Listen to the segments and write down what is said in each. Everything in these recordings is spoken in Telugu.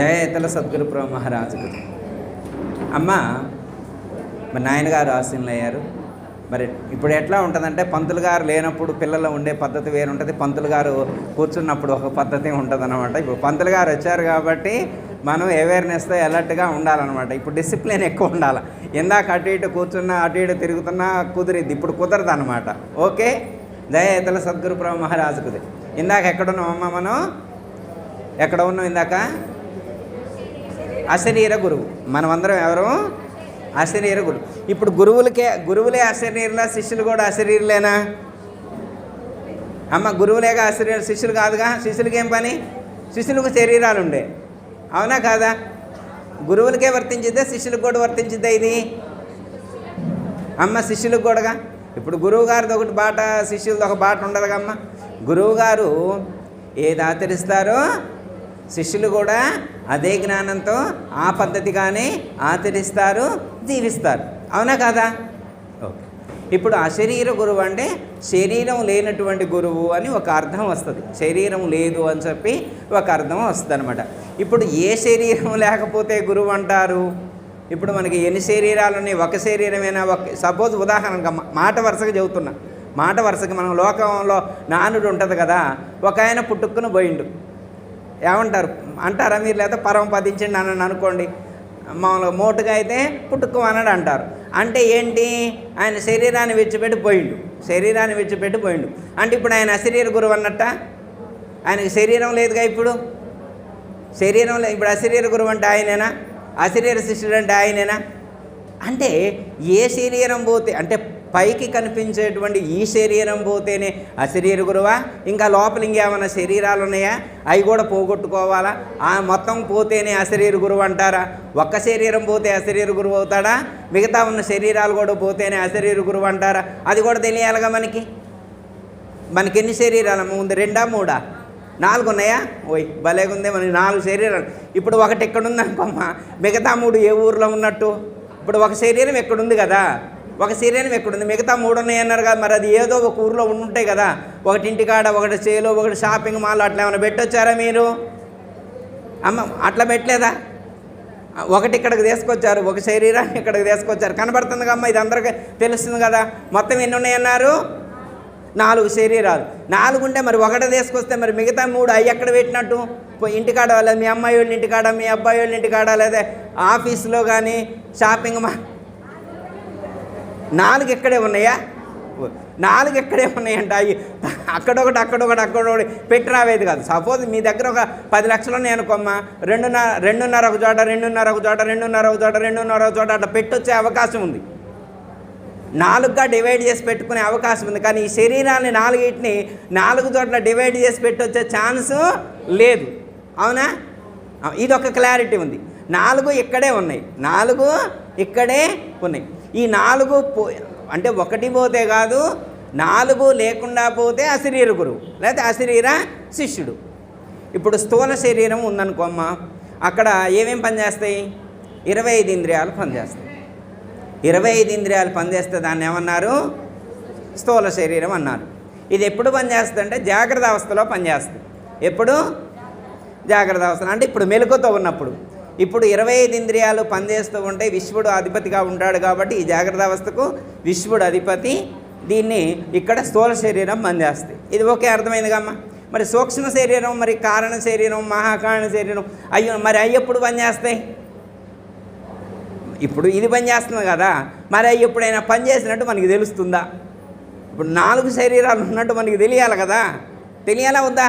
జయతల సద్గురు ప్రభు మహారాజుకు. అమ్మ మరి నాయనగారు ఆశీనులు అయ్యారు మరి ఇప్పుడు ఎట్లా ఉంటుందంటే పంతులు గారు లేనప్పుడు పిల్లలు ఉండే పద్ధతి వేరు ఉంటుంది పంతులు గారు కూర్చున్నప్పుడు ఒక పద్ధతి ఉంటుంది అనమాట ఇప్పుడు పంతులు గారు వచ్చారు కాబట్టి మనం అవేర్నెస్తో అలర్ట్గా ఉండాలన్నమాట. ఇప్పుడు డిసిప్లిన్ ఎక్కువ ఉండాలి. ఇందాక అటు ఇటు కూర్చున్నా అటు ఇటు తిరుగుతున్నా కుదిరిద్ది. ఇప్పుడు కుదరదు అనమాట ఓకే? దయతల సద్గురు ప్రభు మహారాజుకుది. ఇందాక ఎక్కడున్నాం అమ్మ మనం? ఎక్కడ ఉన్నాం ఇందాక? అశరీర గురువు. మనమందరం ఎవరు? అశరీర గురువు. ఇప్పుడు గురువులకే గురువులే అశరీరులా శిష్యులు కూడా అశరీరులేనా అమ్మ గురువులేగా అశరీరు శిష్యులు కాదుగా? శిష్యులకి ఏం పని? శిష్యులకు శరీరాలు ఉండే అవునా కాదా? గురువులకే వర్తించిద్దా శిష్యులకు కూడా వర్తించిద్దా ఇది? అమ్మ శిష్యులకు కూడాగా? ఇప్పుడు గురువు గారిది ఒకటి బాట శిష్యులది ఒక బాట ఉండదుగా అమ్మ. గురువు గారు ఏది ఆచరిస్తారో శిష్యులు కూడా అదే జ్ఞానంతో ఆ పద్ధతిగానే ఆచరిస్తారు జీవిస్తారు. అవునా కదా? ఓకే. ఇప్పుడు అశరీర గురువు అంటే శరీరం లేనటువంటి గురువు అని ఒక అర్థం వస్తుంది. శరీరం లేదు అని చెప్పి ఒక అర్థం వస్తుంది అనమాట ఇప్పుడు ఏ శరీరం లేకపోతే గురువు అంటారు? ఇప్పుడు మనకి ఎన్ని శరీరాలు ఉన్నాయి? ఒక శరీరమైనా? ఒక సపోజ్ ఉదాహరణగా మా- మాట వరుసగా చెబుతున్నా. మాట వరుసగా మనం లోకంలో నానుడు ఉంటుంది కదా ఒక ఆయన పుట్టుకుని పోయిండు. ఏమంటారు? అంటారా మీరు? లేదా పరమ పదించండి అని అనుకోండి. మామూలుగా మోటుగా అయితే పుట్టుకు అన్నాడు అంటారు. అంటే ఏంటి? ఆయన శరీరాన్ని విడిచిపెట్టి పోయిండు శరీరాన్ని విడిచిపెట్టి పోయిండు అంటే ఇప్పుడు ఆయన అశరీర గురువు అన్నట్ట? ఆయనకి శరీరం లేదుగా ఇప్పుడు? శరీరం లే ఇప్పుడు అశరీర గురువు అంటే ఆయనేనా? అశరీర శిష్యుడు అంటే ఆయనేనా? అంటే ఏ శరీరం పోతే అంటే పైకి కనిపించేటువంటి ఈ శరీరం పోతేనే అశరీర గురువా? ఇంకా లోపల ఇంకేమైనా శరీరాలు ఉన్నాయా? అవి కూడా పోగొట్టుకోవాలా? ఆ మొత్తం పోతేనే అశరీర గురువు అంటారా? ఒక్క శరీరం పోతే అశరీర గురువు అవుతాడా? మిగతా ఉన్న శరీరాలు కూడా పోతేనే అశరీర గురువు అంటారా? అది కూడా తెలియాలిగా మనకి? మనకి ఎన్ని శరీరాలు? ఉంది రెండా మూడా? నాలుగు ఉన్నాయా? ఓయ్ భలేగుందే ఉంది మనకి నాలుగు శరీరాలు. ఇప్పుడు ఒకటి ఇక్కడ అనుకోమ్మా మిగతా మూడు ఏ ఊర్లో ఉన్నట్టు? ఇప్పుడు ఒక శరీరం ఎక్కడుంది కదా? ఒక శరీరం ఎక్కడుంది? మిగతా మూడు ఉన్నాయి అన్నారు కదా మరి అది ఏదో ఒక ఊరిలో ఉంటాయి కదా. ఒకటి ఇంటికాడ ఒకటి చేలో ఒకటి షాపింగ్ మాల్ అట్లా ఏమైనా పెట్టొచ్చారా మీరు? అమ్మ అట్లా పెట్టలేదా? ఒకటి ఇక్కడికి తీసుకొచ్చారు ఒక శరీరాన్ని ఇక్కడికి తీసుకొచ్చారు. కనబడుతుంది అమ్మ ఇది అందరికీ తెలుస్తుంది కదా. మొత్తం ఎన్ని ఉన్నాయన్నారు? నాలుగు శరీరాలు. నాలుగు ఉంటే మరి ఒకటి తీసుకొస్తే మరి మిగతా మూడు అవి ఎక్కడ పెట్టినట్టు? పో- ఇంటికాడ లేదా మీ అమ్మాయి వాళ్ళ ఇంటికాడ మీ అబ్బాయి వాళ్ళ ఇంటికాడ లేదా ఆఫీస్లో కానీ షాపింగ్ మా నాలుగు ఇక్కడే ఉన్నాయా? నాలుగు ఇక్కడే ఉన్నాయంట. అవి అక్కడొకటి అక్కడొకటి అక్కడొకటి పెట్టి రావేది కాదు. సపోజ్ మీ దగ్గర ఒక పది లక్షలు ఉన్నాయి అనుకోమ్మా. రెండున్నర రెండున్నర ఒక చోట రెండున్నర ఒక చోట రెండున్నర ఒక చోట రెండున్నర ఒక చోట అట్లా పెట్టొచ్చే అవకాశం ఉంది. నాలుగుగా డివైడ్ చేసి పెట్టుకునే అవకాశం ఉంది. కానీ ఈ శరీరాన్ని నాలుగిటిని నాలుగు చోట్ల డివైడ్ చేసి పెట్టొచ్చే ఛాన్స్ లేదు. అవునా? ఇది ఒక క్లారిటీ ఉంది. నాలుగు ఇక్కడే ఉన్నాయి. నాలుగు ఇక్కడే ఉన్నాయి. ఈ నాలుగు పో అంటే ఒకటి పోతే కాదు నాలుగు లేకుండా పోతే అశరీర గురువు లేకపోతే అశరీర శిష్యుడు. ఇప్పుడు స్థూల శరీరం ఉందనుకోమ్మా అక్కడ ఏమేం పనిచేస్తాయి ఇరవై ఐదు ఇంద్రియాలు పనిచేస్తాయి ఇరవై ఐదు ఇంద్రియాలు పనిచేస్తే దాన్ని ఏమన్నారు? స్థూల శరీరం అన్నారు. ఇది ఎప్పుడు పనిచేస్తుంది అంటే జాగ్రత్త అవస్థలో పనిచేస్తుంది ఎప్పుడు? జాగ్రత్త అవస్థలో. అంటే ఇప్పుడు మెలకుతో ఉన్నప్పుడు. ఇప్పుడు ఇరవై ఐదు ఇంద్రియాలు పనిచేస్తూ ఉంటే విశ్వడు అధిపతిగా ఉంటాడు కాబట్టి ఈ జాగ్రత్త అవస్థకు విశ్వడు అధిపతి. దీన్ని ఇక్కడ స్థూల శరీరం పనిచేస్తుంది ఇది ఒకే అర్థమైంది కమ్మా మరి సూక్ష్మ శరీరం మరి కారణ శరీరం మహాకారణ శరీరం అయ్యో మరి అవి ఎప్పుడు పనిచేస్తాయి? ఇప్పుడు ఇది పని చేస్తుంది కదా. మరి అవి ఎప్పుడైనా పని చేసినట్టు మనకి తెలుస్తుందా? ఇప్పుడు నాలుగు శరీరాలు ఉన్నట్టు మనకి తెలియాలి కదా. తెలియాలా వద్దా?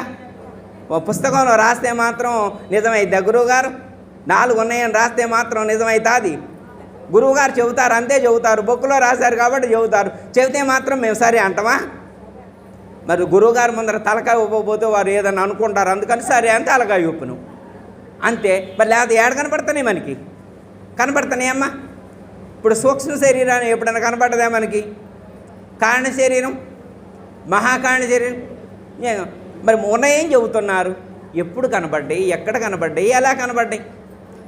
ఓ పుస్తకంలో రాస్తే మాత్రం నిజమై దగ్గరు గురువుగారు నాలుగు ఉన్నాయని రాస్తే మాత్రం నిజమవుతుంది గురువుగారు చెబుతారు అంతే చెబుతారు. బుక్లో రాశారు కాబట్టి చెబుతారు. చెబితే మాత్రం మేము సరే అంటామా? మరి గురువుగారు ముందర తలకాయ ఇవ్వకపోతే వారు ఏదన్నా అనుకుంటారు. అందుకని సరే అని తలకాయ ఇప్పును అంతే. మరి లేకపోతే ఏడ కనపడుతున్నాయి మనకి? కనపడుతున్నాయి అమ్మా. ఇప్పుడు సూక్ష్మ శరీరాన్ని ఎప్పుడైనా కనపడదా మనకి? కారణ శరీరం? మహాకారణ శరీరం? ఏ- మరి ఉన్నాయేం చెబుతున్నారు. ఎప్పుడు కనబడ్డాయి ఎక్కడ కనబడ్డాయి ఎలా కనబడ్డాయి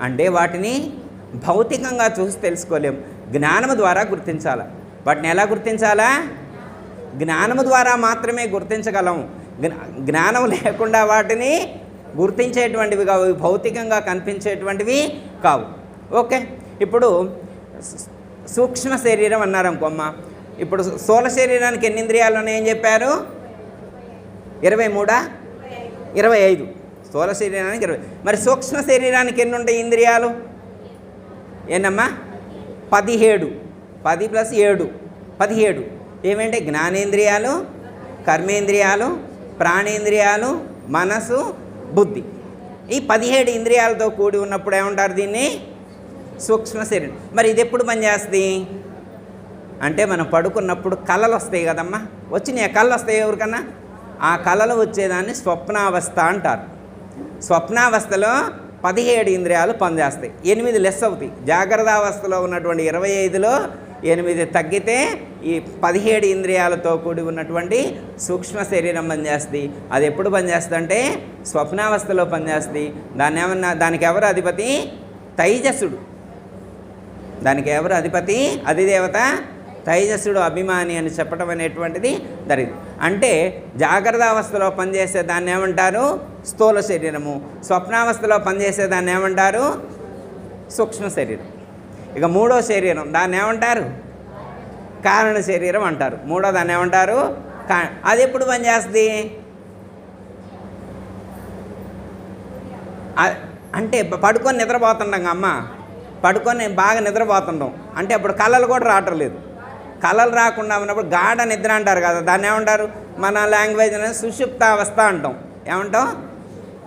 అంటే వాటిని భౌతికంగా చూసి తెలుసుకోలేం. జ్ఞానము ద్వారా గుర్తించాలా. వాటిని ఎలా గుర్తించాలా? జ్ఞానము ద్వారా మాత్రమే గుర్తించగలం. జ్ఞానం లేకుండా వాటిని గుర్తించేటువంటివి కావు. భౌతికంగా కనిపించేటువంటివి కావు. ఓకే. ఇప్పుడు సూక్ష్మ శరీరం అన్నారు అనుకోమ్మ ఇప్పుడు స్థూల శరీరానికి ఎన్ని ఇంద్రియాలు ఉన్నాయని చెప్పారు? ఇరవై మూడా? ఇరవై ఐదు. స్థూల శరీరానికి ఇరవై. మరి సూక్ష్మ శరీరానికి ఎన్ని ఉంటాయి ఇంద్రియాలు? ఏంటమ్మా పదిహేడు. పది ప్లస్ ఏడు. పదిహేడు. ఏమంటే జ్ఞానేంద్రియాలు కర్మేంద్రియాలు ప్రాణేంద్రియాలు మనసు బుద్ధి. ఈ పదిహేడు ఇంద్రియాలతో కూడి ఉన్నప్పుడు ఏమంటారు దీన్ని? సూక్ష్మ శరీరం. మరి ఇది ఎప్పుడు పనిచేస్తుంది? అంటే మనం పడుకున్నప్పుడు కళలు వస్తాయి కదమ్మా. వచ్చినాయి? కళ్ళు వస్తాయి ఎవరికన్నా? ఆ కళలు వచ్చేదాన్ని స్వప్నావస్థ అంటారు. స్వప్నావస్థలో పదిహేడు ఇంద్రియాలు పనిచేస్తాయి. ఎనిమిది లెస్ అవుతాయి. జాగ్రత్త అవస్థలో ఉన్నటువంటి ఇరవై ఐదులో ఎనిమిది తగ్గితే ఈ పదిహేడు ఇంద్రియాలతో కూడి ఉన్నటువంటి సూక్ష్మ శరీరం పనిచేస్తుంది. అది ఎప్పుడు పనిచేస్తుంది అంటే స్వప్నావస్థలో పనిచేస్తుంది. దాన్ని ఏమన్నా దానికి ఎవరు అధిపతి? తైజసుడు. దానికి ఎవరు అధిపతి? అధిదేవత? తైజస్సుడు అభిమాని అని చెప్పడం అనేటువంటిది జరిగింది. అంటే జాగ్రత్త అవస్థలో పనిచేసే దాన్ని ఏమంటారు? స్థూల శరీరము. స్వప్నావస్థలో పనిచేసే దాన్ని ఏమంటారు? సూక్ష్మ శరీరం. ఇక మూడో శరీరం దాన్ని ఏమంటారు? కారణ శరీరం అంటారు. మూడో దాన్ని ఏమంటారు? కా అది ఎప్పుడు పనిచేస్తుంది? అంటే పడుకొని నిద్రపోతుండం అమ్మ. పడుకొని బాగా నిద్రపోతుండం. అంటే అప్పుడు కళలు కూడా రావటం లేదు. కళలు రాకుండా ఉన్నప్పుడు గాఢ నిద్ర అంటారు కదా దాన్ని ఏమంటారు? మన లాంగ్వేజ్ అనేది సుషుప్తావస్థ అంటాం. ఏమంటాం?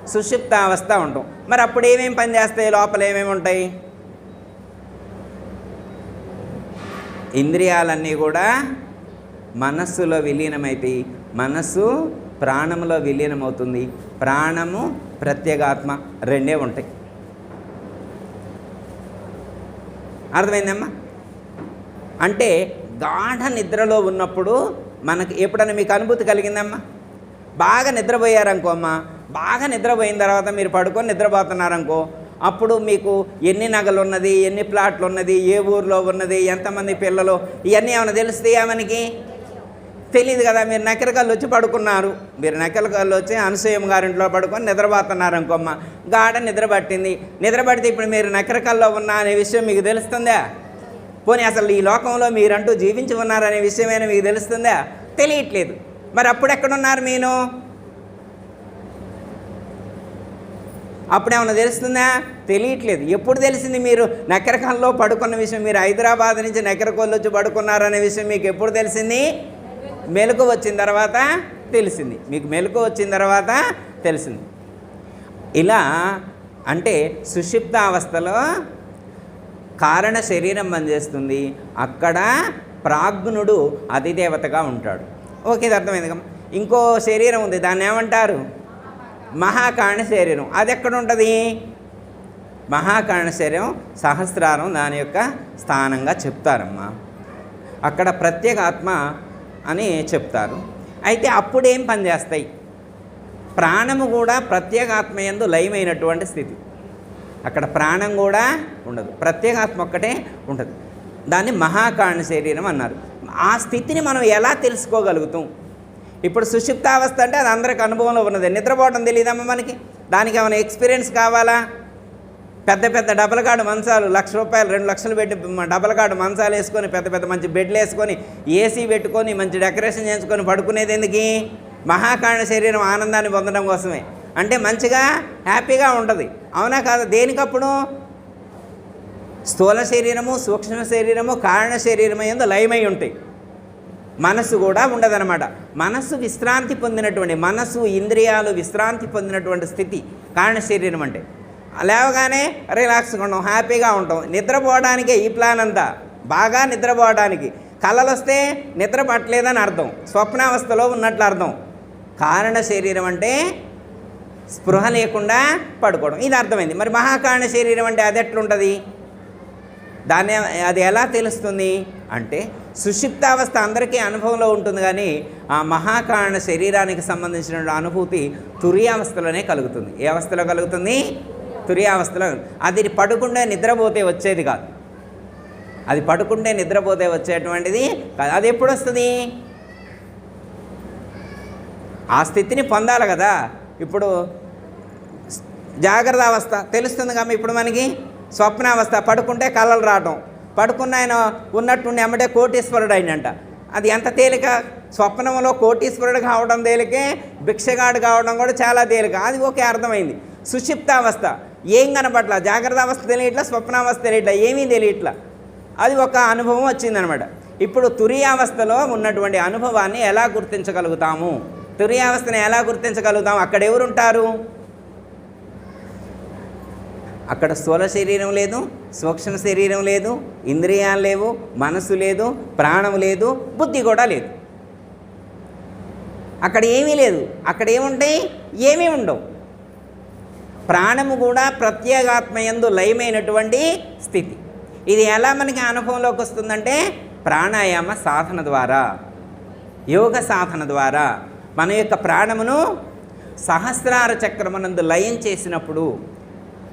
సుషుప్తావస్థ ఉంటాం మరి అప్పుడు ఏమేమి పని చేస్తాయి? లోపల ఏమేమి ఉంటాయి? ఇంద్రియాలన్నీ కూడా మనస్సులో విలీనమైతాయి. మనస్సు ప్రాణములో విలీనమవుతుంది. ప్రాణము ప్రత్యేగాత్మ రెండే ఉంటాయి. అర్థమైందమ్మా? అంటే గాఢ నిద్రలో ఉన్నప్పుడు మనకి ఎప్పుడైనా మీకు అనుభూతి కలిగిందమ్మా? బాగా నిద్రపోయారనుకో అమ్మా. బాగా నిద్రపోయిన తర్వాత మీరు పడుకొని నిద్రపోతున్నారనుకో అప్పుడు మీకు ఎన్ని నగలు ఉన్నది ఎన్ని ప్లాట్లు ఉన్నది ఏ ఊర్లో ఉన్నది ఎంతమంది పిల్లలు ఇవన్నీ ఏమైనా తెలుస్తాయా మనకి? తెలియదు కదా మీరు నకరకల్లు వచ్చి పడుకున్నారు. మీరు నకరకల్లు వచ్చి అనసూయం గారింట్లో పడుకొని నిద్రపోతున్నారు అనుకోమ్మ గాఢ నిద్ర పట్టింది. నిద్ర పడితే ఇప్పుడు మీరు నకిరకల్లో ఉన్నా అనే విషయం మీకు తెలుస్తుందా? పోనీ అసలు ఈ లోకంలో మీరంటూ జీవించి ఉన్నారనే విషయమైనా మీకు తెలుస్తుందా? తెలియట్లేదు. మరి అప్పుడు ఎక్కడున్నారు మీరు అప్పుడేమన్నా తెలుస్తుందా? తెలియట్లేదు. ఎప్పుడు తెలిసింది మీరు? నకరకంలో పడుకున్న విషయం మీరు హైదరాబాద్ నుంచి నకరకోళ్ళు వచ్చి పడుకున్నారనే విషయం మీకు ఎప్పుడు తెలిసింది? మెలకు వచ్చిన తర్వాత తెలిసింది. మీకు మెలకు వచ్చిన తర్వాత తెలిసింది. ఇలా అంటే సుషిప్త అవస్థలో కారణ శరీరం పనిచేస్తుంది అక్కడ ప్రాజ్ఞుడు అతిదేవతగా ఉంటాడు. ఓకే ఇది అర్థమైంది ఇంకో శరీరం ఉంది దాన్ని ఏమంటారు? మహాకారణ శరీరం. అది ఎక్కడ ఉంటుంది? మహాకారణ శరీరం సహస్రారం దాని యొక్క స్థానంగా చెప్తారమ్మా. అక్కడ ప్రత్యేక ఆత్మ అని చెప్తారు. అయితే అప్పుడేం పనిచేస్తాయి? ప్రాణము కూడా ప్రత్యేకాత్మ ఎందు లయమైనటువంటి స్థితి. అక్కడ ప్రాణం కూడా ఉండదు. ప్రత్యేగాత్మ ఒక్కటే ఉండదు దాన్ని మహాకారణ శరీరం అన్నారు. ఆ స్థితిని మనం ఎలా తెలుసుకోగలుగుతాం? ఇప్పుడు సుషిప్తావస్థ అంటే అది అందరికి అనుభవంలో ఉన్నది. నిద్రపోవడం తెలియదమ్మా మనకి. దానికి ఏమైనా ఎక్స్పీరియన్స్ కావాలా? పెద్ద పెద్ద డబల్ కార్డు మంచాలు లక్ష రూపాయలు రెండు లక్షలు పెట్టి మ- డబల్ కార్డు మంచాలు వేసుకొని పెద్ద పెద్ద మంచి బెడ్లు వేసుకొని ఏసీ పెట్టుకొని మంచి డెకరేషన్ చేసుకొని పడుకునేది ఎందుకు? మహాకారణ శరీరం ఆనందాన్ని పొందడం కోసమే. అంటే మంచిగా హ్యాపీగా ఉంటుంది. అవునా కాదా? దేనికప్పుడు? స్థూల శరీరము సూక్ష్మ శరీరము కారణ శరీరము ఎందు లయమై ఉంటాయి. మనసు కూడా ఉండదన్నమాట. మనస్సు విశ్రాంతి పొందినటువంటి మనస్సు ఇంద్రియాలు విశ్రాంతి పొందినటువంటి స్థితి కారణ శరీరం అంటే. లేవగానే రిలాక్స్గా ఉంటాం హ్యాపీగా ఉంటాం నిద్రపోవడానికే ఈ ప్లాన్ అంతా. బాగా నిద్రపోవడానికి. కళలు వస్తే నిద్ర పట్టలేదని అర్థం. స్వప్నావస్థలో ఉన్నట్లు అర్థం. కారణ శరీరం అంటే స్పృహ లేకుండా పడుకోవడం. ఇది అర్థమైంది. మరి మహాకారణ శరీరం అంటే అది ఎట్లుంటుంది? దాన్ని అది ఎలా తెలుస్తుంది? అంటే సుషిప్తావస్థ అందరికీ అనుభవంలో ఉంటుంది కానీ ఆ మహాకారణ శరీరానికి సంబంధించిన అనుభూతి తురియావస్థలోనే కలుగుతుంది. ఏ అవస్థలో కలుగుతుంది? తురియావస్థలో. అది పడుకుంటే నిద్రపోతే వచ్చేది కాదు. అది పడుకుంటే నిద్రపోతే వచ్చేటువంటిది అది ఎప్పుడు వస్తుంది ఆ స్థితిని పొందాలి కదా. ఇప్పుడు జాగ్రత్త అవస్థ. తెలుస్తుంది ఇప్పుడు మనకి? స్వప్నావస్థ. పడుకుంటే కళలు రావటం. పడుకున్న ఆయన ఉన్నట్టుండి ఎమ్మటే కోటీశ్వరుడు అయినంట. అది ఎంత తేలిక? స్వప్నంలో కోటీశ్వరుడు కావడం తేలికే భిక్షగాడు కావడం కూడా చాలా తేలిక. అది ఓకే అర్థమైంది. సుషిప్తావస్థ ఏం కనపట్ల జాగ్రత్త అవస్థ తెలియట్లా? స్వప్నావస్థ తెలియట్లా? ఏమీ తెలియట్లా? అది ఒక అనుభవం వచ్చిందనమాట. ఇప్పుడు తురియావస్థలో ఉన్నటువంటి అనుభవాన్ని ఎలా గుర్తించగలుగుతాము? తుర్యావస్థను ఎలా గుర్తించగలుగుతాము అక్కడ ఎవరుంటారు? అక్కడ స్థూల శరీరం లేదు సూక్ష్మ శరీరం లేదు ఇంద్రియాలు లేవు మనసు లేదు ప్రాణం లేదు బుద్ధి కూడా లేదు. అక్కడ ఏమీ లేదు. అక్కడ ఏముంటాయి? ఏమీ ఉండవు. ప్రాణము కూడా ప్రత్యేగాత్మయందు లయమైనటువంటి స్థితి. ఇది ఎలా మనకి అనుభవంలోకి వస్తుందంటే ప్రాణాయామ సాధన ద్వారా యోగ సాధన ద్వారా. మన యొక్క ప్రాణమును సహస్రార చక్రమునందు లయం చేసినప్పుడు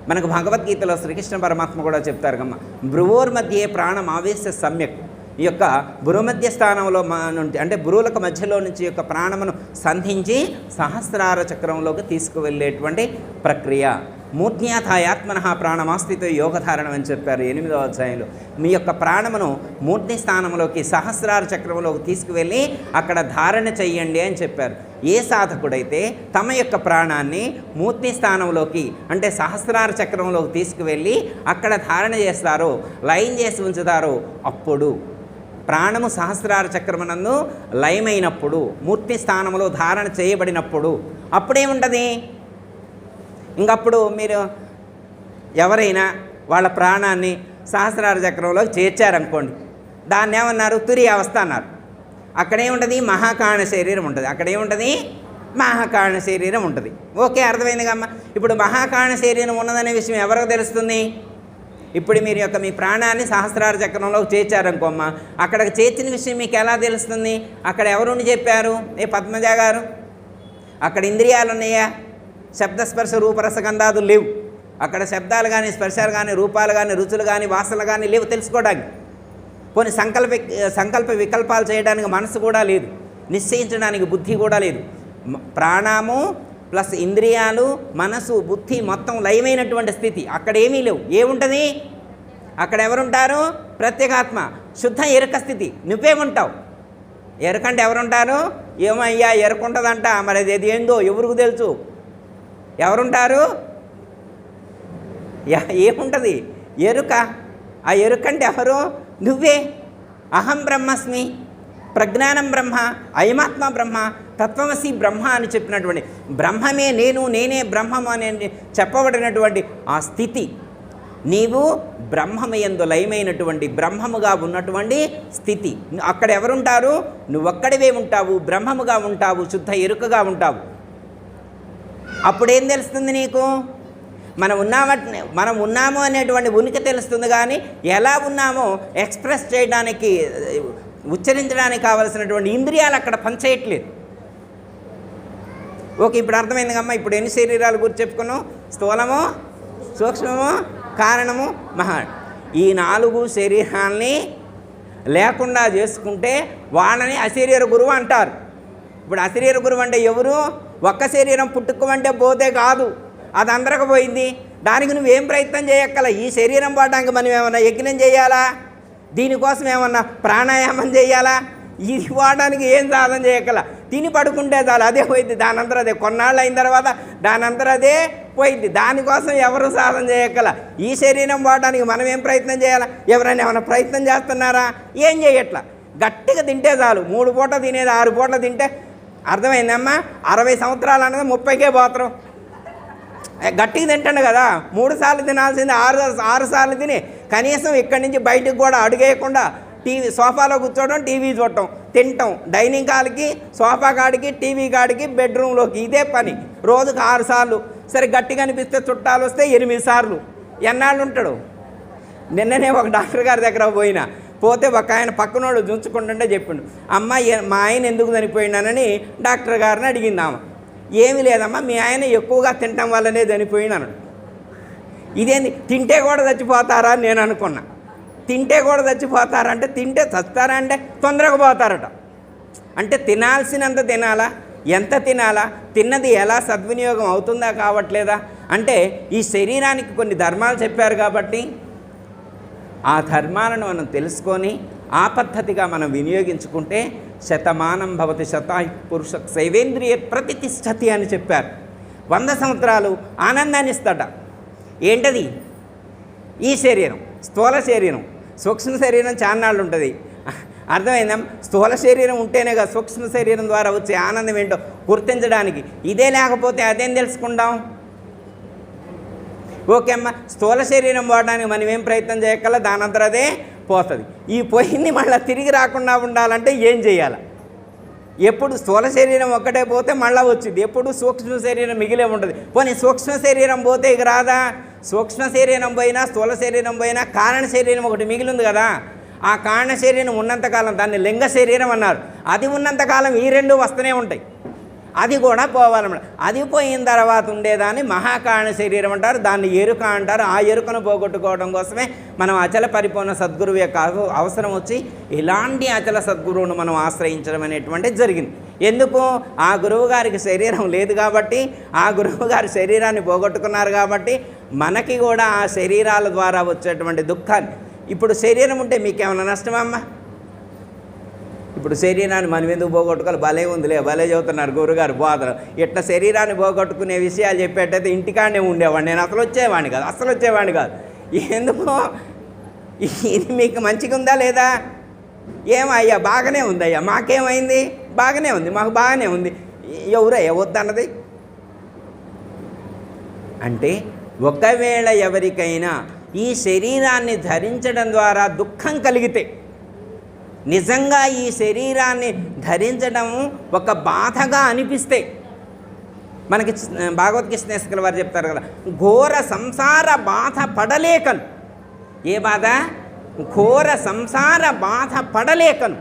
మనకు భగవద్గీతలో శ్రీకృష్ణ పరమాత్మ కూడా చెప్తారు కమ్మ భ్రువోర్ మధ్య ప్రాణం ఆవేశ సమ్యక్. ఈ యొక్క భ్రుమధ్య స్థానంలో మా నుండి అంటే భ్రువులకు మధ్యలో నుంచి యొక్క ప్రాణమును సంధించి సహస్రార చక్రంలోకి తీసుకువెళ్ళేటువంటి ప్రక్రియ. మూర్ధ్యాథాయాత్మన ప్రాణమాస్తితో యోగధారణం అని చెప్పారు ఎనిమిదవ అధ్యాయంలో. మీ యొక్క ప్రాణమును మూర్ధి స్థానంలోకి సహస్రార చక్రంలోకి తీసుకువెళ్ళి అక్కడ ధారణ చెయ్యండి అని చెప్పారు. ఏ సాధకుడైతే తమ యొక్క ప్రాణాన్ని మూర్తి స్థానంలోకి అంటే సహస్రార చక్రంలోకి తీసుకువెళ్ళి అక్కడ ధారణ చేస్తారో లయం చేసి ఉంచుతారో అప్పుడు ప్రాణము సహస్రార చక్రమునందు లయమైనప్పుడు మూర్తి స్థానంలో ధారణ చేయబడినప్పుడు అప్పుడేముంటుంది? ఇంకప్పుడు మీరు ఎవరైనా వాళ్ళ ప్రాణాన్ని సహస్రార చక్రంలోకి చేర్చారనుకోండి దాన్ని ఏమన్నారు? తురి అవస్థ అన్నారు. అక్కడేముంటుంది? మహాకాణ శరీరం ఉంటుంది. అక్కడేముంటుంది? మహాకాణ శరీరం ఉంటుంది. ఓకే అర్థమైంది కమ్మా. ఇప్పుడు మహాకాణ శరీరం ఉన్నదనే విషయం ఎవరికి తెలుస్తుంది? ఇప్పుడు మీరు యొక్క మీ ప్రాణాన్ని సహస్రార చక్రంలోకి చేర్చారనుకోమ్మ అక్కడికి చేర్చిన విషయం మీకు ఎలా తెలుస్తుంది? అక్కడ ఎవరుండి చెప్పారు? ఏ పద్మజ గారు? అక్కడ ఇంద్రియాలు ఉన్నాయా శబ్దస్పర్శ రూపరసగంధాదులు లేవు. అక్కడ శబ్దాలు కానీ స్పర్శాలు కానీ రూపాలు కానీ రుచులు కానీ వాసనలు కానీ లేవు తెలుసుకోవడానికి. కొన్ని సంకల్ప సంకల్ప వికల్పాలు చేయడానికి మనసు కూడా లేదు. నిశ్చయించడానికి బుద్ధి కూడా లేదు. ప్రాణాము ప్రాణము ప్లస్ ఇంద్రియాలు మనసు బుద్ధి మొత్తం లయమైనటువంటి స్థితి. అక్కడ ఏమీ లేవు. ఏముంటుంది? అక్కడ ఎవరుంటారు? ప్రత్యేగాత్మ. శుద్ధ ఎరుక స్థితి. నువ్వే ఉంటావు ఎరకంటే ఎవరుంటారు? ఏమయ్యా ఎరకుంటుందంట. మరి అది ఏందో? ఎవరికి తెలుసు? ఎవరుంటారు? యా- ఏముంటుంది? ఎరుక. ఆ ఎరుకంటే ఎవరు? నువ్వే. అహం బ్రహ్మస్మి. ప్రజ్ఞానం బ్రహ్మ. అయమాత్మ బ్రహ్మ. తత్వమసి బ్రహ్మ అని చెప్పినటువంటి బ్రహ్మమే నేను నేనే బ్రహ్మం అని చెప్పబడినటువంటి ఆ స్థితి. నీవు బ్రహ్మమయందు లయమైనటువంటి బ్రహ్మముగా ఉన్నటువంటి స్థితి. అక్కడ ఎవరుంటారు? నువ్వొక్కడివే ఉంటావు. బ్రహ్మముగా ఉంటావు. శుద్ధ ఎరుకగా ఉంటావు. అప్పుడేం తెలుస్తుంది నీకు? మనం ఉన్నామ మనం ఉన్నాము అనేటువంటి ఉనికి తెలుస్తుంది కానీ ఎలా ఉన్నామో ఎక్స్ప్రెస్ చేయడానికి ఉచ్చరించడానికి కావలసినటువంటి ఇంద్రియాలు అక్కడ పనిచేయట్లేదు. ఓకే ఇప్పుడు అర్థమైంది అమ్మా? ఇప్పుడు ఎన్ని శరీరాల గురించి చెప్పుకున్నాం? స్థూలము సూక్ష్మము కారణము మహా. ఈ నాలుగు శరీరాల్ని లేకుండా చేసుకుంటే వాళ్ళని అశరీర గురువు అంటారు. ఇప్పుడు అశరీర గురువు అంటే ఎవరు? ఒక్క శరీరం పుట్టుకోమంటే పోతే కాదు. అది అందరికి పోయింది. దానికి నువ్వేం ప్రయత్నం చేయక్కల? ఈ శరీరం పడడానికి మనం ఏమన్నా యజ్ఞం చేయాలా? దీనికోసం ఏమన్నా ప్రాణాయామం చేయాలా? ఇది వాడడానికి ఏం సాధన చేయక్కల? తిని పడుకుంటే చాలు అదే పోయింది. దానంతరం అదే. కొన్నాళ్ళు అయిన తర్వాత దానంతరం అదే పోయింది. దానికోసం ఎవరు సాధన చేయక్కల? ఈ శరీరం వాడడానికి మనం ఏం ప్రయత్నం చేయాలా? ఎవరైనా ఏమైనా ప్రయత్నం చేస్తున్నారా? ఏం చేయట్లా? గట్టిగా తింటే చాలు. మూడు పూట తినేది ఆరు పూటలు తింటే అర్థమైందమ్మా? అరవై సంవత్సరాలు అన్నది ముప్పైకే పోతారు. గట్టిగా తింటాడు కదా? మూడు సార్లు తినాల్సింది ఆరు ఆరు సార్లు తిని కనీసం ఇక్కడి నుంచి బయటకు కూడా అడుగేయకుండా టీవీ సోఫాలో కూర్చోవడం టీవీ చూడటం తినటం డైనింగ్ హాల్కి సోఫా కాడికి టీవీ కాడికి బెడ్రూమ్లోకి ఇదే పని. రోజుకు ఆరు సార్లు. సరే గట్టిగా అనిపిస్తే చుట్టాలు వస్తే ఎనిమిది సార్లు. ఎన్నాళ్ళు ఉంటాడు? నిన్ననే ఒక డాక్టర్ గారి దగ్గర పోయినా. పోతే ఒక ఆయన పక్కనోడు జుంచుకుంటుంటే చెప్పిండు అమ్మ మా ఆయన ఎందుకు చనిపోయినానని డాక్టర్ గారిని అడిగింది ఆమె. ఏమీ లేదమ్మా మీ ఆయన ఎక్కువగా తినటం వల్లనే చనిపోయినాను ఇదేంది తింటే కూడా చచ్చిపోతారా అని నేను అనుకున్నా. తింటే కూడా చచ్చిపోతారంటే తింటే చస్తారా అంటే తొందరగా పోతారట. అంటే తినాల్సినంత తినాలా? ఎంత తినాలా? తిన్నది ఎలా సద్వినియోగం అవుతుందా కావట్లేదా? అంటే ఈ శరీరానికి కొన్ని ధర్మాలు చెప్పారు కాబట్టి ఆ ధర్మాలను మనం తెలుసుకొని ఆ పద్ధతిగా మనం వినియోగించుకుంటే శతమానం భవతి శత పురుష శైవేంద్రియ ప్రతిష్టతి అని చెప్పారు. వంద సంవత్సరాలు ఆనందాన్ని ఇస్తాడ. ఏంటది? ఈ శరీరం స్థూల శరీరం సూక్ష్మ శరీరం చాన్నాళ్ళు ఉంటుంది. అర్థమైందా? స్థూల శరీరం ఉంటేనే కదా సూక్ష్మ శరీరం ద్వారా వచ్చే ఆనందం ఏంటో గుర్తించడానికి. ఇదే లేకపోతే అదేం తెలుసుకుందాం ఓకే అమ్మ. స్థూల శరీరం పోవడానికి మనం ఏం ప్రయత్నం చేయగల? దానంతరం అదే పోతుంది. ఈ పోయింది మళ్ళీ తిరిగి రాకుండా ఉండాలంటే ఏం చేయాలి? ఎప్పుడు స్థూల శరీరం ఒక్కటే పోతే మళ్ళీ వచ్చింది ఎప్పుడు సూక్ష్మ శరీరం మిగిలే ఉంటుంది. పోనీ సూక్ష్మ శరీరం పోతే ఇక రాదా? సూక్ష్మ శరీరం పోయినా స్థూల శరీరం పోయినా కారణ శరీరం ఒకటి మిగిలింది కదా. ఆ కారణ శరీరం ఉన్నంతకాలం దాన్ని లింగ శరీరం అన్నారు. అది ఉన్నంతకాలం ఈ రెండు వస్తూనే ఉంటాయి. అది కూడా పోవాలన్నమాట. అది పోయిన తర్వాత ఉండేదాన్ని మహాకాణ శరీరం అంటారు. దాన్ని ఎరుక అంటారు. ఆ ఎరుకను పోగొట్టుకోవడం కోసమే మనం అచల పరిపూర్ణ సద్గురువు యొక్క అవసరం వచ్చి ఇలాంటి అచల సద్గురువును మనం ఆశ్రయించడం అనేటువంటిది జరిగింది. ఎందుకు? ఆ గురువు గారికి శరీరం లేదు కాబట్టి ఆ గురువు గారి శరీరాన్ని పోగొట్టుకున్నారు కాబట్టి మనకి కూడా ఆ శరీరాల ద్వారా వచ్చేటువంటి దుఃఖాన్ని. ఇప్పుడు శరీరం ఉంటే మీకేమైనా నష్టమమ్మా ఇప్పుడు శరీరాన్ని మనం ఎందుకు పోగొట్టుకోవాలి? భలే ఉందిలే భలే చదువుతున్నారు గురుగారు బోధన ఇట్లా శరీరాన్ని పోగొట్టుకునే విషయాలు చెప్పేటైతే ఇంటికాడనే ఉండేవాడిని. నేను అసలు వచ్చేవాడిని కాదు అసలు వచ్చేవాడిని కాదు. ఎందుకు? ఇది మీకు మంచిగా ఉందా లేదా? ఏమయ్యా బాగానే ఉందయ్యా మాకేమైంది? బాగానే ఉంది మాకు బాగానే ఉంది. ఎవరయ్యా వద్దన్నది? అంటే ఒకవేళ ఎవరికైనా ఈ శరీరాన్ని ధరించడం ద్వారా దుఃఖం కలిగితే నిజంగా ఈ శరీరాన్ని ధరించడం ఒక బాధగా అనిపిస్తే మనకి చి- భాగవద్గీత స్నేహితుల వారు చెప్తారు కదా ఘోర సంసార బాధ పడలేకను. ఏ బాధ? ఘోర సంసార బాధ పడలేకను.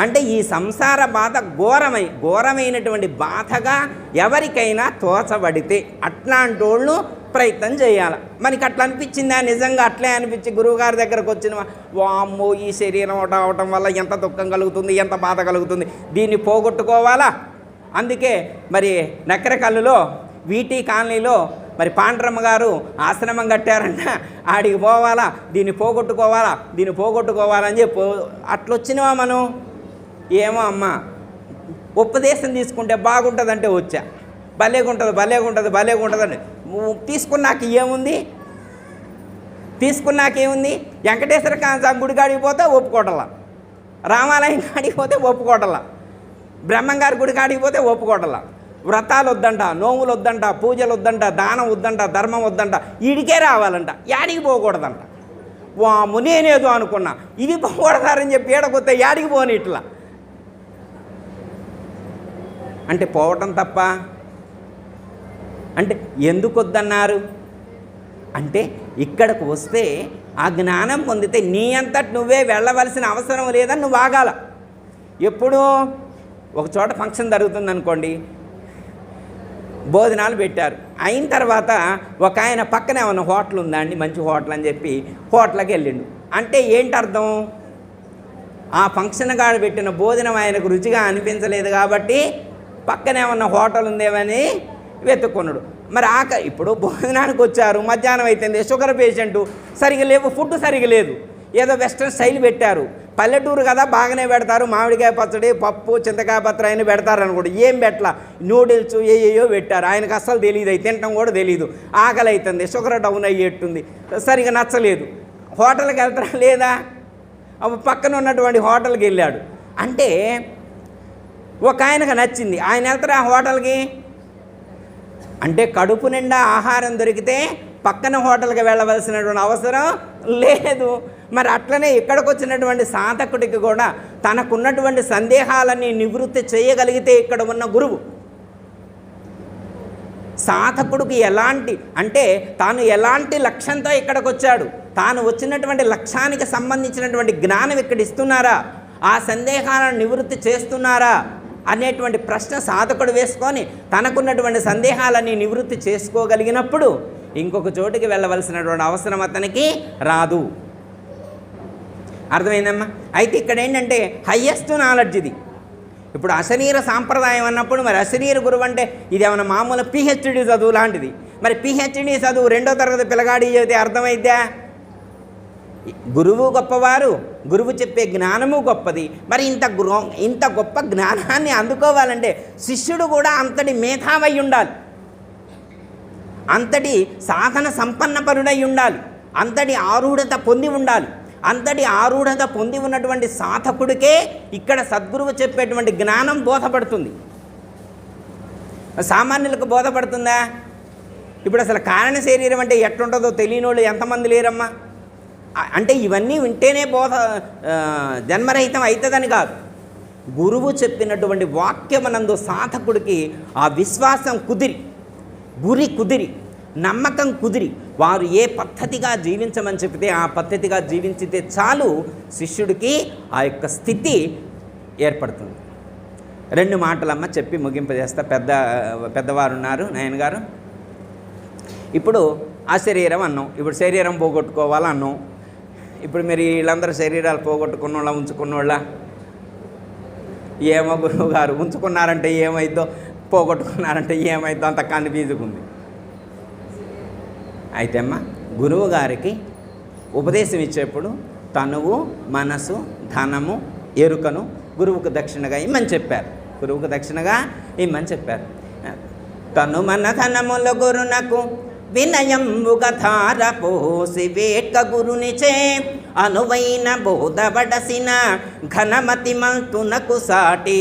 అంటే ఈ సంసార బాధ ఘోరమై ఘోరమైనటువంటి బాధగా ఎవరికైనా తోచబడితే అట్లాంటి వాళ్ళు ప్రయత్నం చేయాలి. మనకి అట్లా అనిపించిందా? నిజంగా అట్లే అనిపించి గురువుగారి దగ్గరకు వచ్చిన వామ్మో ఈ శరీరం అవటం వల్ల ఎంత దుఃఖం కలుగుతుంది ఎంత బాధ కలుగుతుంది? దీన్ని పోగొట్టుకోవాలా? అందుకే మరి నక్కరకల్లులో వీటి కాలనీలో మరి పాండ్రమ్మ గారు ఆశ్రమం కట్టారంట. ఆడికి పోవాలా? దీన్ని పోగొట్టుకోవాలా? దీన్ని పోగొట్టుకోవాలని చెప్పి. అట్లొచ్చినవా మనం? ఏమో అమ్మ. ఉపదేశం తీసుకుంటే బాగుంటుందంటే వచ్చా. భలేగుంటుంది భలేగుంటుంది భలేగుంటుందండి తీసుకున్నాక ఏముంది? తీసుకున్నాక ఏముంది? వెంకటేశ్వర కాంత గుడి కాడికి పోతే ఒప్పుకోటలా. రామాలయం కాడికి పోతే ఒప్పుకోటలా. బ్రహ్మంగారి గుడి కాడికి పోతే ఒప్పుకోటలా. వ్రతాలు వద్దంట నోములు వద్దంట పూజలు వద్దంట దానం వద్దంట ధర్మం వద్దంట ఈడికే రావాలంట. యాడికి పోకూడదంట. వాము నేనేదో అనుకున్నా. ఇది పోకూడదారని చెప్పి ఏడకొస్తే యాడికి పోని ఇట్లా. అంటే పోవటం తప్ప అంటే ఎందుకు వద్దన్నారు అంటే ఇక్కడకు వస్తే ఆ జ్ఞానం పొందితే నీ అంతటి నువ్వే వెళ్ళవలసిన అవసరం లేదని నువ్వు ఆగాల. ఎప్పుడు ఒక చోట ఫంక్షన్ జరుగుతుంది అనుకోండి భోజనాలు పెట్టారు. అయిన తర్వాత ఒక ఆయన పక్కనే ఉన్న హోటల్ ఉందా అండి? మంచి హోటల్ అని చెప్పి హోటల్కి వెళ్ళిండు. అంటే ఏంటి అర్థం? ఆ ఫంక్షన్ గాడు పెట్టిన భోజనం ఆయనకు రుచిగా అనిపించలేదు కాబట్టి పక్కనే ఉన్న హోటల్ ఉందేమని వెతుక్కున్నాడు. మరి ఆక ఇప్పుడు భోజనానికి వచ్చారు మధ్యాహ్నం అయిపోయింది షుగర్ పేషెంట్ సరిగా లేవు ఫుడ్ సరిగా లేదు. ఏదో వెస్ట్రన్ స్టైల్ పెట్టారు. పల్లెటూరు కదా బాగానే పెడతారు మామిడికాయ పచ్చడి పప్పు చింతకాయ పత్ర అయినా పెడతారు అనుకోండి. ఏం పెట్టలా? నూడిల్స్ ఏయో పెట్టారు. ఆయనకు అస్సలు తెలియదు అయి తినటం కూడా తెలియదు ఆకలి అవుతుంది షుగర్ డౌన్ అయ్యేట్టుంది. సరిగా నచ్చలేదు. హోటల్కి వెళ్తారా లేదా? అప్పుడు పక్కన ఉన్నటువంటి హోటల్కి వెళ్ళాడు. అంటే ఒక ఆయనకు నచ్చింది. ఆయన వెళ్తారా ఆ హోటల్కి? అంటే కడుపు నిండా ఆహారం దొరికితే పక్కన హోటల్కి వెళ్ళవలసినటువంటి అవసరం లేదు. మరి అట్లనే ఇక్కడికి వచ్చినటువంటి సాధకుడికి కూడా తనకున్నటువంటి సందేహాలన్నీ నివృత్తి చేయగలిగితే ఇక్కడ ఉన్న గురువు. సాధకుడికి ఎలాంటి అంటే తాను ఎలాంటి లక్ష్యంతో ఇక్కడికి వచ్చాడు తాను వచ్చినటువంటి లక్ష్యానికి సంబంధించినటువంటి జ్ఞానం ఇక్కడ ఇస్తున్నారా ఆ సందేహాలను నివృత్తి చేస్తున్నారా అనేటువంటి ప్రశ్న సాధకుడు వేసుకొని తనకున్నటువంటి సందేహాలన్నీ నివృత్తి చేసుకోగలిగినప్పుడు ఇంకొక చోటుకి వెళ్ళవలసినటువంటి అవసరం అతనికి రాదు. అర్థమైందమ్మా? అయితే ఇక్కడ ఏంటంటే హయ్యెస్ట్ నాలెడ్జ్ ఇది. ఇప్పుడు అశరీర సాంప్రదాయం అన్నప్పుడు మరి అశరీర గురువు అంటే ఇది ఏమైనా మామూలు పిహెచ్డి చదువు లాంటిది. మరి పిహెచ్డి చదువు రెండో తరగతి పిల్లగాడి చదివితే అర్థమైద్దా? గురువు గొప్పవారు గురువు చెప్పే జ్ఞానము గొప్పది. మరి ఇంత గృ ఇంత గొప్ప జ్ఞానాన్ని అందుకోవాలంటే శిష్యుడు కూడా అంతటి మేధావై ఉండాలి. అంతటి సాధన సంపన్నపరుడై ఉండాలి. అంతటి ఆరూఢత పొంది ఉండాలి. అంతటి ఆరూఢత పొంది ఉన్నటువంటి సాధకుడికే ఇక్కడ సద్గురువు చెప్పేటువంటి జ్ఞానం బోధపడుతుంది. సామాన్యులకు బోధపడుతుందా? ఇప్పుడు అసలు కారణ శరీరం అంటే ఎట్లుంటుందో తెలియని వాళ్ళు ఎంతమంది లేరమ్మా? అంటే ఇవన్నీ వింటేనే బోధ జన్మరహితం అవుతుందని కాదు. గురువు చెప్పినటువంటి వాక్యమనందు సాధకుడికి ఆ విశ్వాసం కుదిరి గురి కుదిరి నమ్మకం కుదిరి. వారు ఏ పద్ధతిగా జీవించమని చెప్తే ఆ పద్ధతిగా జీవించితే చాలు శిష్యుడికి ఆ యొక్క స్థితి ఏర్పడుతుంది. రెండు మాటలమ్మ చెప్పి ముగింపజేస్తా. పెద్ద పెద్దవారు ఉన్నారు నాయన గారు ఇప్పుడు ఆ శరీరం అన్నాం ఇప్పుడు శరీరం పోగొట్టుకోవాలన్నాం. ఇప్పుడు మీరు వీళ్ళందరూ శరీరాలు పోగొట్టుకున్న వాళ్ళ ఉంచుకున్న వాళ్ళ ఏమో గురువు గారు ఉంచుకున్నారంటే ఏమైందో పోగొట్టుకున్నారంటే ఏమైందో అంత కన్ఫ్యూజుగా అయితే అమ్మ గురువు గారికి ఉపదేశం ఇచ్చేప్పుడు తనువు మనసు ధనము ఎరుకను గురువుకు దక్షిణగా ఇమ్మని చెప్పారు. గురువుకు దక్షిణగా ఇమ్మని చెప్పారు. తను మన ధనముల గురునకు వినయంబుగ ధార పోసి వేట్క గురునిచే అనువైన బోధబడసిన ఘనమతి మంతునకు సాటి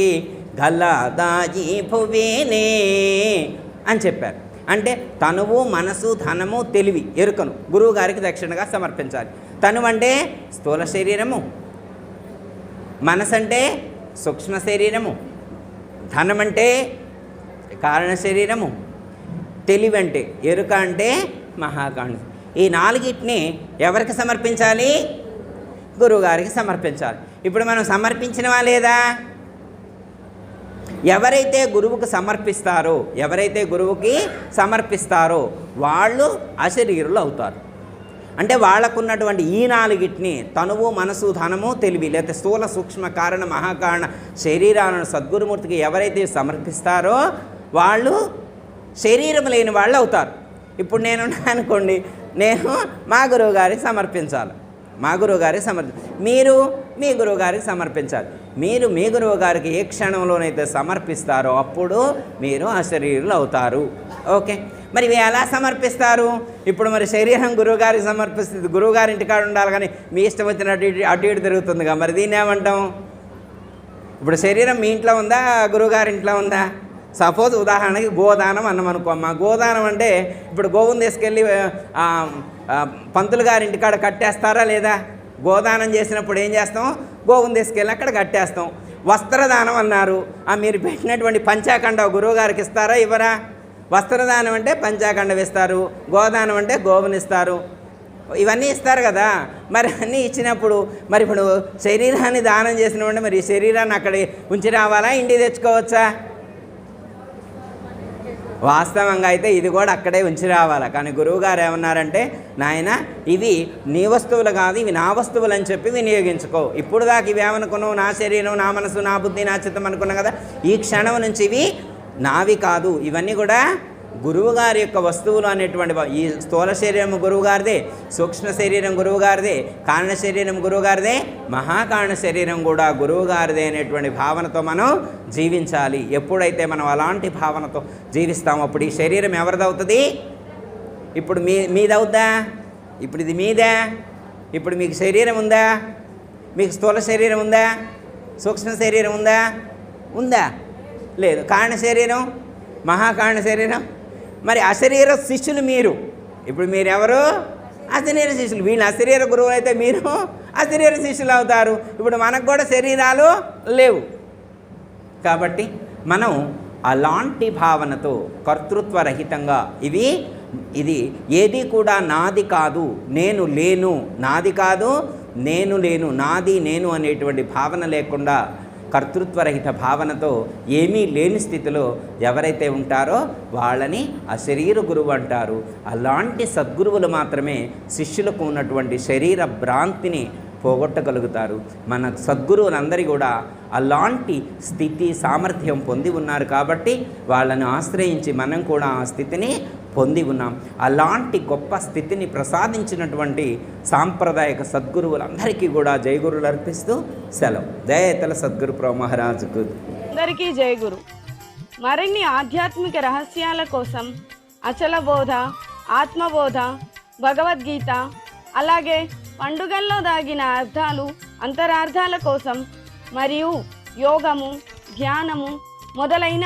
గలదాయి భువేనే అని చెప్పారు. అంటే తనువు మనసు ధనము తెలివి ఎరుకను గురువు గారికి దక్షిణగా సమర్పించాలి. తనువు అంటే స్థూల శరీరము మనసు అంటే సూక్ష్మ శరీరము ధనమంటే కారణ శరీరము తెలివి అంటే ఎరుక అంటే మహాకాండ. ఈ నాలుగిటిని ఎవరికి సమర్పించాలి? గురువుగారికి సమర్పించాలి. ఇప్పుడు మనం సమర్పించినవా లేదా? ఎవరైతే గురువుకు సమర్పిస్తారో ఎవరైతే గురువుకి సమర్పిస్తారో వాళ్ళు అశరీరులు అవుతారు. అంటే వాళ్ళకున్నటువంటి ఈ నాలుగిటిని తనువు మనసు ధనము తెలివి లేకపోతే స్థూల సూక్ష్మ కారణ మహాకారణ శరీరాలను సద్గురుమూర్తికి ఎవరైతే సమర్పిస్తారో వాళ్ళు శరీరం లేని వాళ్ళు అవుతారు. ఇప్పుడు నేను అనుకోండి నేను మా గురువు గారికి సమర్పించాలి. మా గురువు గారికి సమర్పి మీరు మీ గురువు గారికి సమర్పించాలి. మీరు మీ గురువు గారికి ఏ క్షణంలోనైతే సమర్పిస్తారో అప్పుడు మీరు ఆ శరీరులు అవుతారు. ఓకే? మరి ఇవి ఎలా సమర్పిస్తారు? ఇప్పుడు మరి శరీరం గురువుగారికి సమర్పిస్తుంది గురువుగారి ఇంటికాడ ఉండాలి కానీ మీ ఇష్టం వచ్చినట్టు ఇటు అటు ఇటు తిరుగుతుందిగా. మరి దీన్ని ఏమంటాం? ఇప్పుడు శరీరం మీ ఇంట్లో ఉందా? గురువుగారి ఇంట్లో ఉందా? సపోజ్ ఉదాహరణకి గోదానం అన్నం అనుకోమ్మా. గోదానం అంటే ఇప్పుడు గోవుని తీసుకెళ్ళి పంతులు గారి ఇంటికాడ కట్టేస్తారా లేదా? గోదానం చేసినప్పుడు ఏం చేస్తాం? గోవుని తీసుకెళ్ళి అక్కడ కట్టేస్తాం. వస్త్రదానం అన్నారు. ఆ మీరు పెట్టినటువంటి పంచాఖండ గురువు గారికి ఇస్తారా? ఇవ్వరా? వస్త్రదానం అంటే పంచాఖండం ఇస్తారు. గోదానం అంటే గోవుని ఇస్తారు. ఇవన్నీ ఇస్తారు కదా. మరి అన్నీ ఇచ్చినప్పుడు మరి ఇప్పుడు శరీరాన్ని దానం చేసినప్పుడు మరి ఈ శరీరాన్ని అక్కడ ఉంచి రావాలా? ఇంటికి తెచ్చుకోవచ్చా? వాస్తవంగా అయితే ఇది కూడా అక్కడే ఉంచి రావాలి? కానీ గురువుగారు ఏమన్నారంటే నాయన ఇవి నీ వస్తువులు కాదు ఇవి నా వస్తువులు అని చెప్పి వినియోగించుకో. ఇప్పుడు దాకా ఇవి ఏమనుకున్నావు? నా శరీరం నా మనసు నా బుద్ధి నా చిత్తం అనుకున్నావు కదా? ఈ క్షణం నుంచి ఇవి నావి కాదు. ఇవన్నీ కూడా గురువుగారి యొక్క వస్తువులు అనేటువంటి ఈ స్థూల శరీరం గురువుగారిదే సూక్ష్మ శరీరం గురువుగారిదే కారణ శరీరం గురువుగారిదే మహాకారణ శరీరం కూడా గురువుగారిదే అనేటువంటి భావనతో మనం జీవించాలి. ఎప్పుడైతే మనం అలాంటి భావనతో జీవిస్తామో అప్పుడు ఈ శరీరం ఎవరిదవుతుంది? ఇప్పుడు మీ మీదవుద్దా? ఇప్పుడు ఇది మీదా? ఇప్పుడు మీకు శరీరం ఉందా? మీకు స్థూల శరీరం ఉందా? సూక్ష్మ శరీరం ఉందా? ఉందా? లేదు. కారణ శరీరం? మహాకారణ శరీరం? మరి అశరీర శిష్యులు మీరు. ఇప్పుడు మీరెవరు? అశరీర శిష్యులు. వీళ్ళు అశరీర గురువులు అయితే మీరు అశరీర శిష్యులు అవుతారు. ఇప్పుడు మనకు కూడా శరీరాలు లేవు. కాబట్టి మనం అలాంటి భావనతో కర్తృత్వరహితంగా ఇవి ఇది ఏది కూడా నాది కాదు నేను లేను నాది కాదు నేను లేను నాది నేను అనేటువంటి భావన లేకుండా కర్తృత్వరహిత భావనతో ఏమీ లేని స్థితిలో ఎవరైతే ఉంటారో వాళ్ళని అశరీర గురువు అంటారు. అలాంటి సద్గురువులు మాత్రమే శిష్యులకు ఉన్నటువంటి శరీర భ్రాంతిని పోగొట్టగలుగుతారు. మన సద్గురువులందరి కూడా అలాంటి స్థితి సామర్థ్యం పొంది ఉన్నారు కాబట్టి వాళ్ళను ఆశ్రయించి మనం కూడా ఆ స్థితిని పొంది ఉన్నాం. అలాంటి గొప్ప స్థితిని ప్రసాదించినటువంటి సాంప్రదాయక సద్గురువులందరికీ కూడా జయగురులు అర్పిస్తూ సెలవు. జయతల సద్గురు ప్రో మహారాజుకు అందరికీ జయగురు మరిన్ని ఆధ్యాత్మిక రహస్యాల కోసం అచల బోధ ఆత్మబోధ భగవద్గీత అలాగే పండుగల్లో దాగిన అర్థాలు అంతరార్థాల కోసం మరియు యోగము ధ్యానము మొదలైన